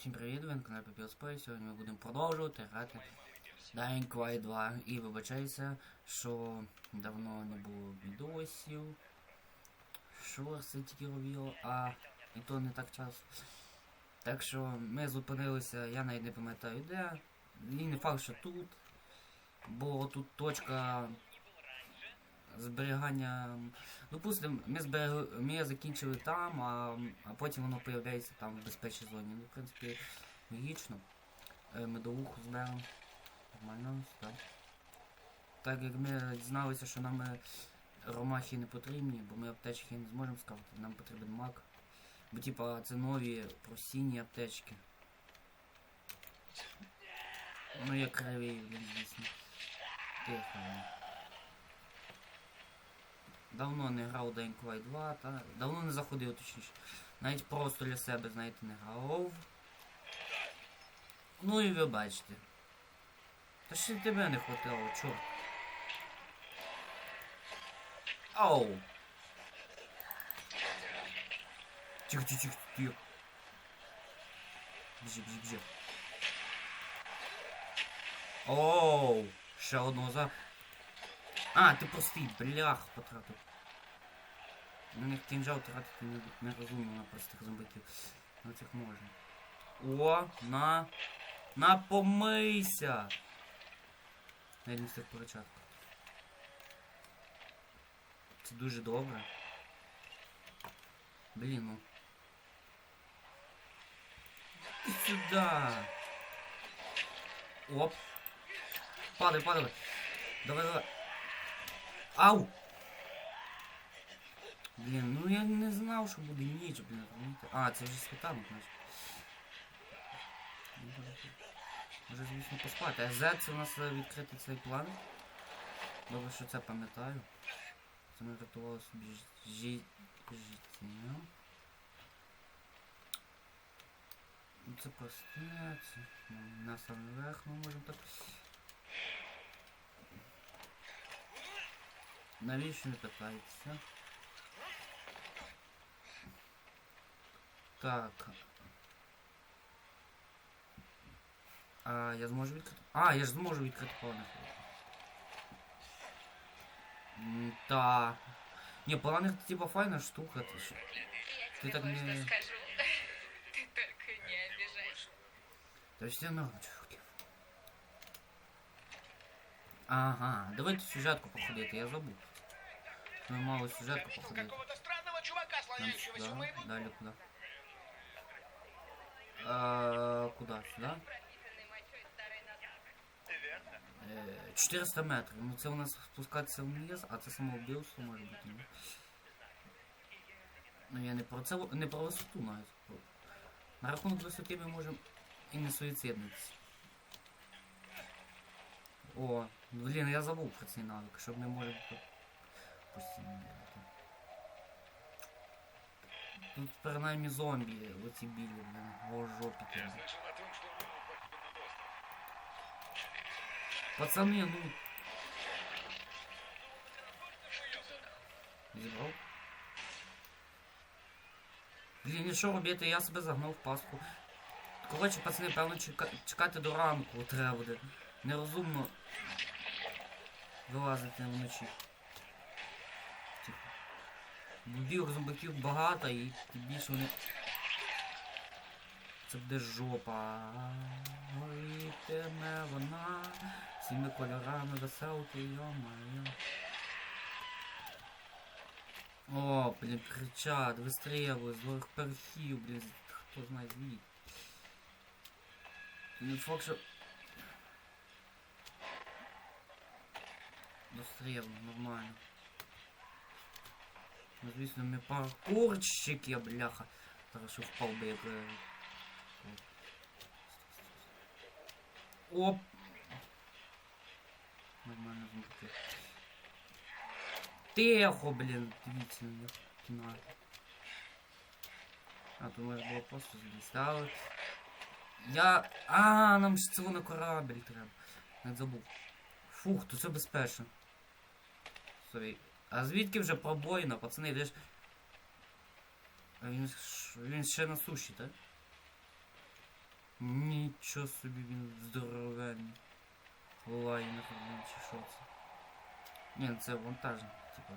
всім привіт, ви на каналі Папіл Сьогодні ми будемо продовжувати грати Dying Light 2. І вибачаюся, що давно не було відосів. Шорси тільки робив, а і то не так часто. Так що ми зупинилися, я навіть не пам'ятаю де. І не факт, що тут. Бо тут точка зберігання. Допустим, ми зберегли, ми закінчили там, а, а потім воно появляється там в безпечній зоні. Ну, в принципі, логічно. Е, Медовуху зберемо. Нормально, так. Так як ми дізналися, що нам е, ромахи не потрібні, бо ми аптечки не зможемо скавати, нам потрібен мак. Бо типа це нові просінні аптечки. Ну я кривий, звісно. Тихо. Давно не грав Dying Light 2, та давно не заходив точніше. Навіть просто для себе, знаєте, не грав. Ну і ви бачите. Та ще тебе не хватило, чорт. Оу! Тихо, тихо, тихо, тихо. Біжи, біжи, біжи. Оу! Ще одного за... А, ти простий, блях потратив. На них кінжал тратити не, нерозумно на простих зомбаків. На цих можна. О, на. На помийся! Навіть не встиг перечатку. Це дуже добре. Блін, ну. Іди сюда. Оп. Падай, падай. Давай, давай. Ау! Блін, ну я не знав, що буде ніч, блін? А, це вже світанок, значить. Ну, Може, звісно, поспати. А Z це у нас е, відкритий цей план. Добре, що це пам'ятаю. Це ми врятували собі життя. Ну це просте, це ну, на самий верх ми можемо так. Навіщо не питається? Так. А, я зможу відкрити. А, я ж зможу відкрити плани. М, Та. Не, плани типа файна штука. Ти, що? Я Ты тебе так вот не- что скажу. Ты только не обижайся. Та все норм, чуваки. Ага, давайте сюжетку походити, я забув. Ми мали сюжетку Заметил походити. какого-то странного чувака, Нам слоняющегося у сюда, моего... далі куди? А, куди? Сюди? Пропитанный мочой старый назад. Е, 400 метрів. Ну це у нас спускатися вниз, а це самоубивство може бути. Ну, ну я не про це не про висоту навіть. Про- На рахунок висоти ми можемо і не суїциднитися. О, блін, я забув про цей навик, щоб ми можемо по- постійно бігати. Тут принаймні зомбі, оці білі, блін, о жопі. Я слышал о том, что вы покинули остров. Пацани, ну. Зібрав. Блін, і що робити? Я себе загнав в пастку. Коротше, пацани, певно, чека... чекати до ранку треба буде. Нерозумно вилазити вночі. Бубів зомбаків багато і більше вони. Це буде жопа. Горітиме вона всіми кольорами веселки, йо-моє. О, блін, кричать, вистрілюють, злих перхів, блін, хто знає звідки. Не факт, що... Дострілено, нормально. Ну, звісно, ми паркурщики, бляха. Зараз що впав би як... е, Оп! Нормально звуки. Тихо, блін, дивіться кіно. А, то може було просто злізти. Але... Я... А, нам ж цього на корабль треба. Не забув. Фух, то це безпечно. Сорі. А звідки вже пробоїна, пацани, де ж... А він, ж- він ще на суші, так? Нічого собі він здоровенний. Лайнер, блін, чи що це? Ні, ну це вантажник, типа.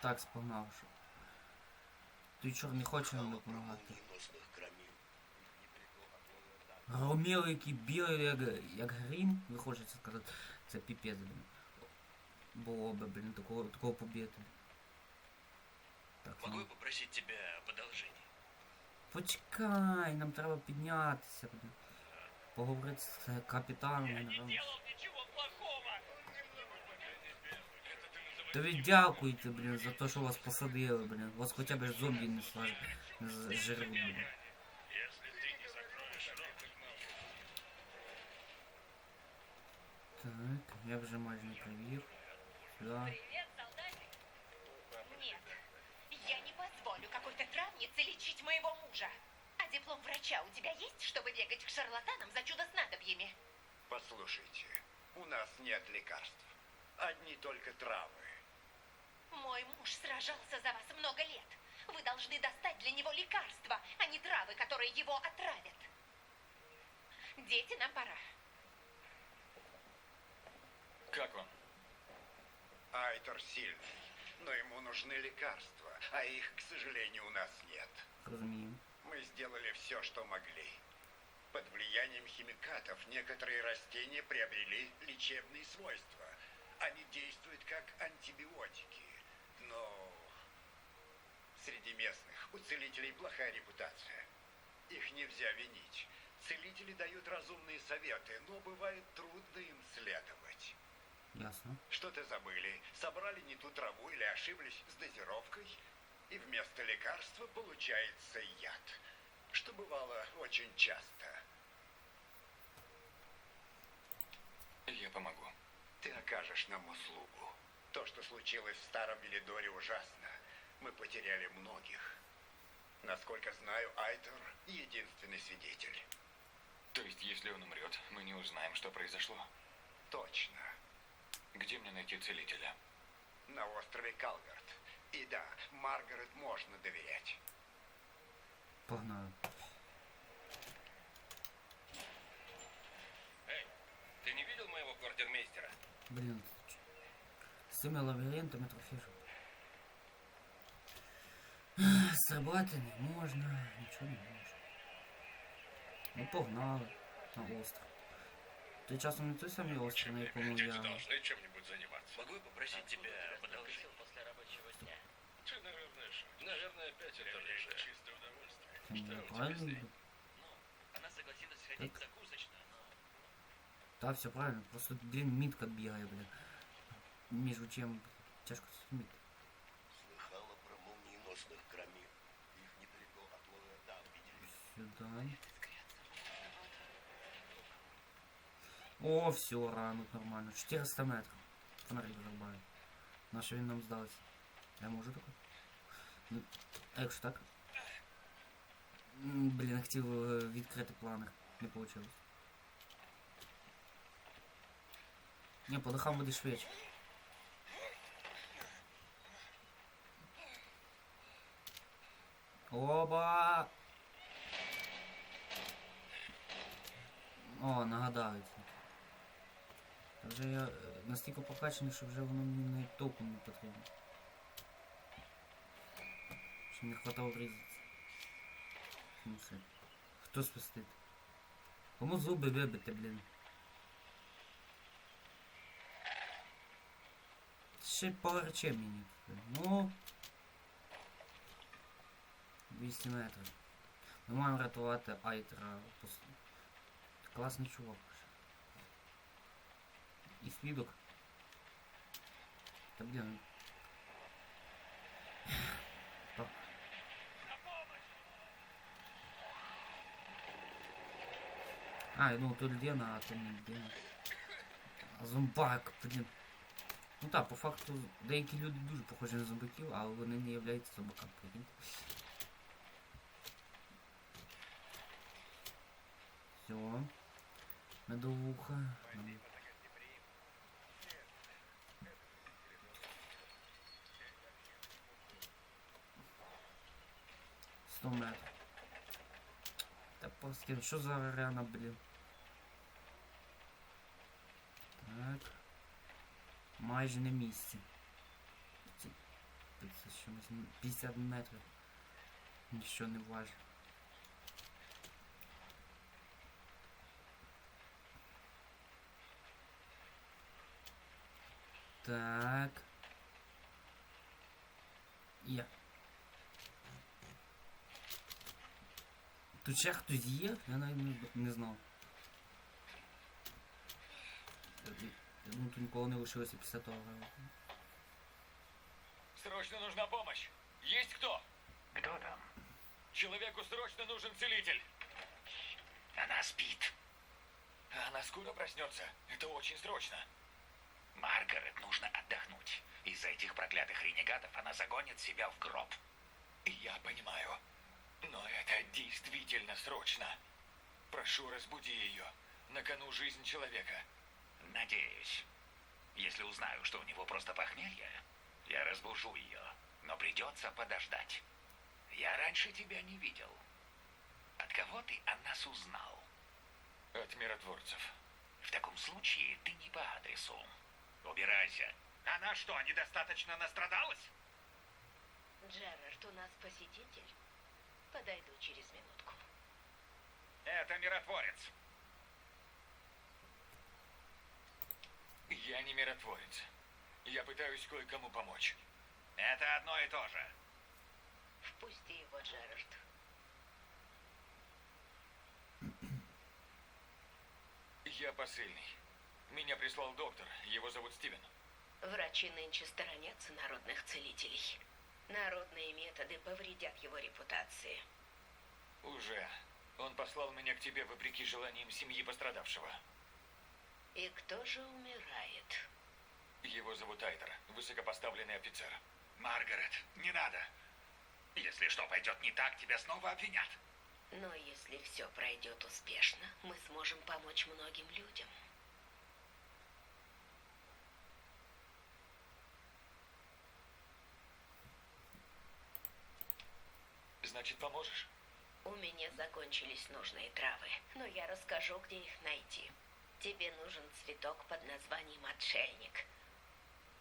Так, спогнав, що. Ти чор не хоче нам допомагати. Громіли, які білий, як, як грім, ви хочете сказати, це піпець, блін. Було би, блін, такого, такого побити. Так, Могу ну. я попросить тебя об одолжении? Почекай, нам треба піднятися, блін. Поговорити з капітаном генералом. ничего плохого. Та ви дякуйте, блін, за те, що вас посадили, блін. Вас хоча б зомбі не слаж... не зжеруть, блін. Так, я вже майже не привів. Сюди. Привет, солдатик. Нет, я не позволю какой-то травнице лечить моего мужа. А диплом врача у тебя есть, чтобы бегать к шарлатанам за чудо-снадобьями? Послушайте, у нас нет лекарств. Одни только травы. Мой муж сражался за вас много лет. Вы должны достать для него лекарства, а не травы, которые его отравят. Дети, нам пора. Как вам? Айтор сильный, но ему нужны лекарства, а их, к сожалению, у нас нет. Розумію. Мы сделали все, что могли. Под влиянием химикатов некоторые растения приобрели лечебные свойства. Они действуют как антибиотики. Но среди местных у целителей плохая репутация. Их нельзя винить. Целители дают разумные советы, но бывает трудно им следовать. Ясно. Что-то забыли, собрали не ту траву или ошиблись с дозировкой, и вместо лекарства получается яд, что бывало очень часто. Я помогу. Ты окажешь нам услугу. То, что случилось в Старом Велидоре, ужасно. Мы потеряли многих. Насколько знаю, Айтор — единственный свидетель. То есть, если он умрет, мы не узнаем, что произошло? Точно. Где мне найти целителя? На острове Калгард. И да, Маргарет можно доверять. Погнали. Эй, ты не видел моего квартирмейстера? Блін. З цими лабіринтами трохи ж. Стрибати не можна, нічого не можна. Ну погнали на остров. Ти часом не той самий остров, на якому я. чем-нибудь заниматься. Могу я попросить тебя об одолжении? после рабочего дня. Ты, наверное, шутишь. Наверное, опять это лишь чистое удовольствие. Це не правильно буде. Ну, она согласилась сходить Так. закусочно, но... Та, все правильно, просто, блін, мітка бігає, блін. Між чим тяжко зрозуміти. Слыхала про молниеносных громил. Их недалеко от Лоэрда видели. Сюда. О, все, ранок нормально. 400 метрів. Фонарик вирубаю. На що він нам здався? Я можу таке? Ну, а якщо так? М, Блін, хотів е, відкрити планер. Не вийшло. Не, по дахам буде швидше. Оба! О, нагадають. Вже я е, настільки покачаний, що вже воно мені навіть толком не потрібно. Що не хватало врізатися. Ну все. Хто свистить? Кому зуби вибити, блін? Ще погарче мені. Ну. 200 метрів. Ми маємо рятувати Айтера. Класний чувак. І свідок. Та блін. Так. А, я думал, тут Лена, а то не Лена. А зомбак, блін. Ну так, по факту, деякі люди дуже похожі на зомбаків, але вони не являються зомбаками, прикиньте. Все. Медовуха. Нам- 100 метрів. Та поскін, що за арена, блін? Так. Майже на місці. Ці- Це з чимось м- 50 метрів. Нічого не важно. Так. Є. Тут ще хтось є? Я навіть не, не знав. Я думаю, тут нікого не лишилося після того. Срочно нужна помощь. Есть кто? Кто там? Человеку срочно нужен целитель. Она спит. Она скоро проснется. Это очень срочно. Маргарет нужно отдохнуть. Из-за этих проклятых ренегатов она загонит себя в гроб. Я понимаю. Но это действительно срочно. Прошу, разбуди ее. На кону жизнь человека. Надеюсь. Если узнаю, что у него просто похмелье, я разбужу ее. Но придется подождать. Я раньше тебя не видел. От кого ты о нас узнал? От миротворцев. В таком случае ты не по адресу. Убирайся. Она что, недостаточно настрадалась? Джерард, у нас посетитель. Подойду через минутку. Это миротворец. Я не миротворец. Я пытаюсь кое-кому помочь. Это одно и то же. Впусти его, Джерард. Я посыльный. Меня прислал доктор. Его зовут Стивен. Врачи нынче сторонятся народных целителей. Народные методы повредят его репутации. Уже. Он послал меня к тебе вопреки желаниям семьи пострадавшего. И кто же умирает? Его зовут Айтер, высокопоставленный офицер. Маргарет, не надо. Если что пойдет не так, тебя снова обвинят. Но если все пройдет успешно, мы сможем помочь многим людям. Значит, поможешь? У меня закончились нужные травы, но я расскажу, где их найти. Тебе нужен цветок под названием отшельник.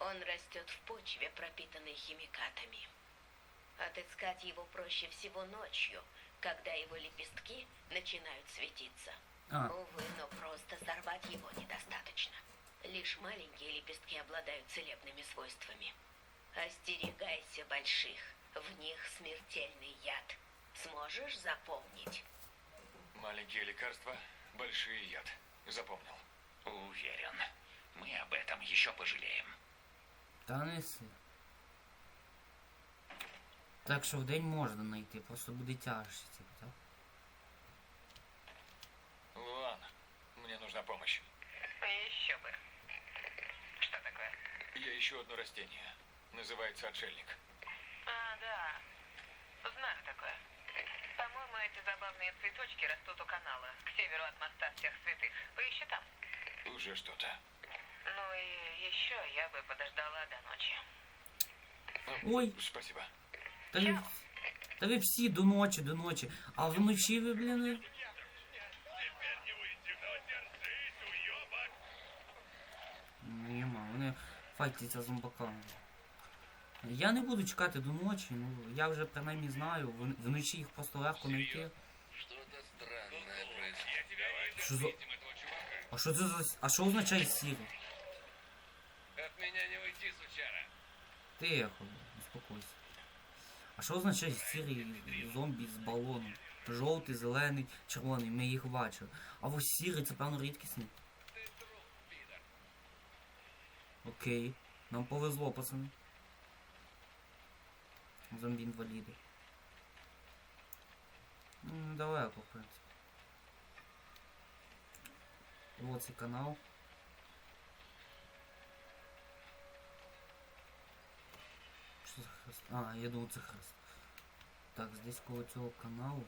Он растет в почве, пропитанной химикатами. Отыскать его проще всего ночью, когда его лепестки начинают светиться. А, Увы, но просто сорвать его недостаточно. Лишь маленькие лепестки обладают целебными свойствами. Остерегайся больших, в них смертельный яд. Сможешь запомнить? Маленькие лекарства, большие яд. Запомнил. Уверен, мы об этом еще пожалеем. та не си. Так що в день можна знайти, просто буде тяжче, типу, так? Луан, мне нужна помощь. Еще бы. Что такое? Я ищу одно растение. Называется отшельник. А, да. Знаю такое. По-моему, эти забавные цветочки растут у канала, к северу от моста всех святых. Поищи там. Уже что-то. Ну и еще я бы подождала до ночи. Ой, Спасибо. та ви, та ви всі до ночі, до ночі. А вночі ви, блін. Теперь не выйти, но держись, уёбок! Нема, вони файтяться з зомбаками. Я не буду чекати до ночі, ну я вже принаймні знаю, вон- вночі їх просто легко знайти. Что-то странное происходит. Що за. А що це за. А що означає сірий? От меня не уйти, сучара. Тихо, успокойся. А що означає сірий зомбі з балоном? Жовтий, зелений, червоний, ми їх бачили. А ось сірий це певно рідкісний. Ты труп, пидор. Окей. Нам повезло, пацани. Зомбі інваліди. Ну, недалеко, в принципі. Вот цей канал. Що за хрест? А, я думаю, це хрест. Так, здесь коло цього каналу.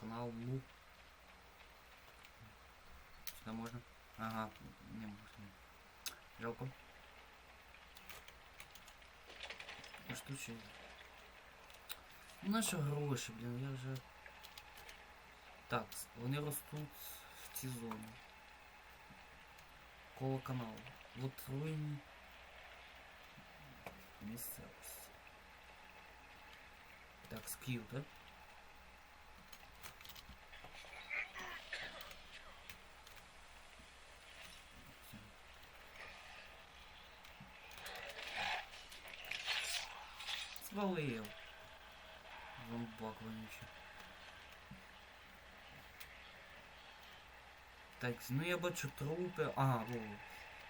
Канал Лу. Сюди можна? Ага, не можна. Жалко. Чи? Наші гроші, блін, я вже. Так, вони ростуть в цій зоні. Коло каналу. В отруйній місцевості. Так, скіл, так? Свалив. Зомбак вонючий. Так, ну я бачу трупи. Ага, во.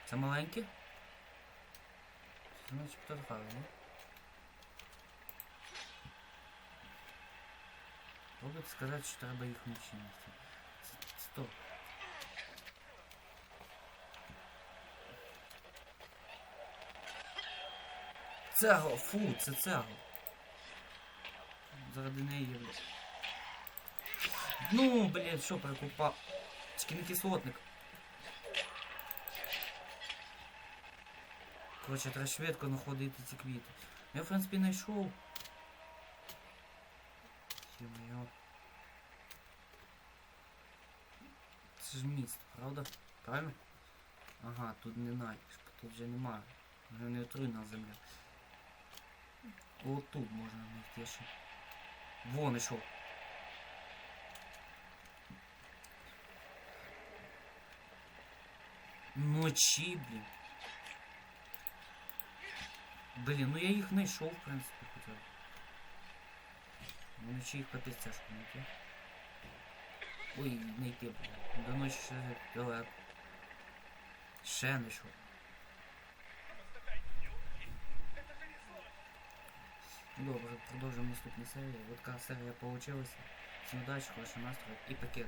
Це маленькі? Це Значить птахали, не? Робить сказати, що треба їх нічимості. Цего, фу, це цего. Заради неї. Ну, блядь, що прикупав? Не кислотник. Коротше, треба швидко знаходити ці квіти. Я, в принципі, знайшов. Ё-моё. Це ж міст, правда? Правильно? Ага, тут не знайдеш, тут вже немає. Вже не отруйна земля. От тут можна знайти ще. Вон ішов. Ночі, блін. Блін, ну я їх знайшов, в принципі, хоча. б. Вночі їх капець тяжко знайти. Ой, знайти, блін. До ночі ще далеко. Ще знайшов. Добре, продовжуємо наступну серію. От така серія получилася. Всім удачі, хорошого настрою і пакет.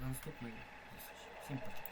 До наступної зустрічі. Всім пока.